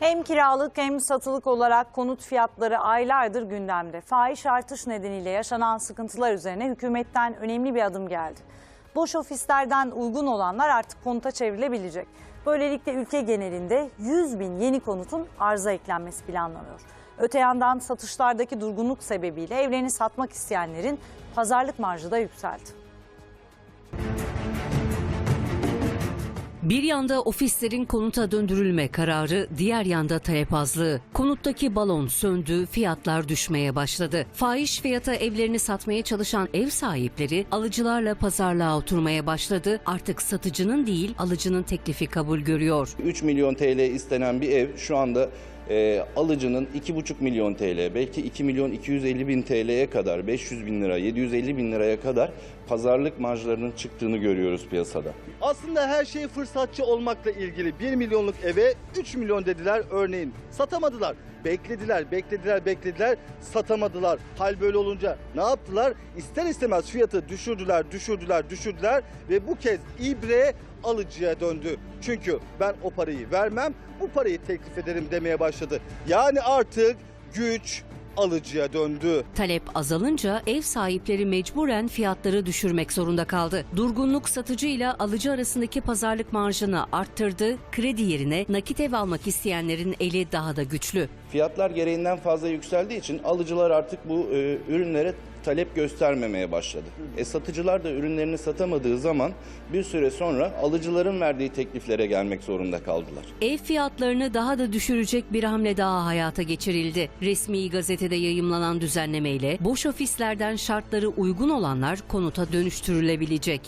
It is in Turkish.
Hem kiralık hem satılık olarak konut fiyatları aylardır gündemde. Fahiş artış nedeniyle yaşanan sıkıntılar üzerine hükümetten önemli bir adım geldi. Boş ofislerden uygun olanlar artık konuta çevrilebilecek. Böylelikle ülke genelinde 100 bin yeni konutun arıza eklenmesi planlanıyor. Öte yandan satışlardaki durgunluk sebebiyle evlerini satmak isteyenlerin pazarlık marjı da yükseldi. Bir yanda ofislerin konuta döndürülme kararı, diğer yanda talep azlığı. Konuttaki balon söndü, fiyatlar düşmeye başladı. Fahiş fiyata evlerini satmaya çalışan ev sahipleri alıcılarla pazarlığa oturmaya başladı. Artık satıcının değil, alıcının teklifi kabul görüyor. 3 milyon TL istenen bir ev şu anda e, alıcının 2,5 milyon TL, belki 2 milyon 250 bin TL'ye kadar, 500 bin lira, 750 bin liraya kadar pazarlık marjlarının çıktığını görüyoruz piyasada. Aslında her şey fırsatçı olmakla ilgili. 1 milyonluk eve 3 milyon dediler örneğin. Satamadılar. Beklediler, beklediler, beklediler, satamadılar. Hal böyle olunca ne yaptılar? İster istemez fiyatı düşürdüler, düşürdüler, düşürdüler ve bu kez ibre alıcıya döndü. Çünkü ben o parayı vermem, bu parayı teklif ederim demeye başladı. Yani artık güç alıcıya döndü. Talep azalınca ev sahipleri mecburen fiyatları düşürmek zorunda kaldı. Durgunluk satıcı ile alıcı arasındaki pazarlık marjını arttırdı. Kredi yerine nakit ev almak isteyenlerin eli daha da güçlü. Fiyatlar gereğinden fazla yükseldiği için alıcılar artık bu e, ürünlere talep göstermemeye başladı. E, satıcılar da ürünlerini satamadığı zaman bir süre sonra alıcıların verdiği tekliflere gelmek zorunda kaldılar. Ev fiyatlarını daha da düşürecek bir hamle daha hayata geçirildi. Resmi gazetede yayımlanan düzenlemeyle boş ofislerden şartları uygun olanlar konuta dönüştürülebilecek.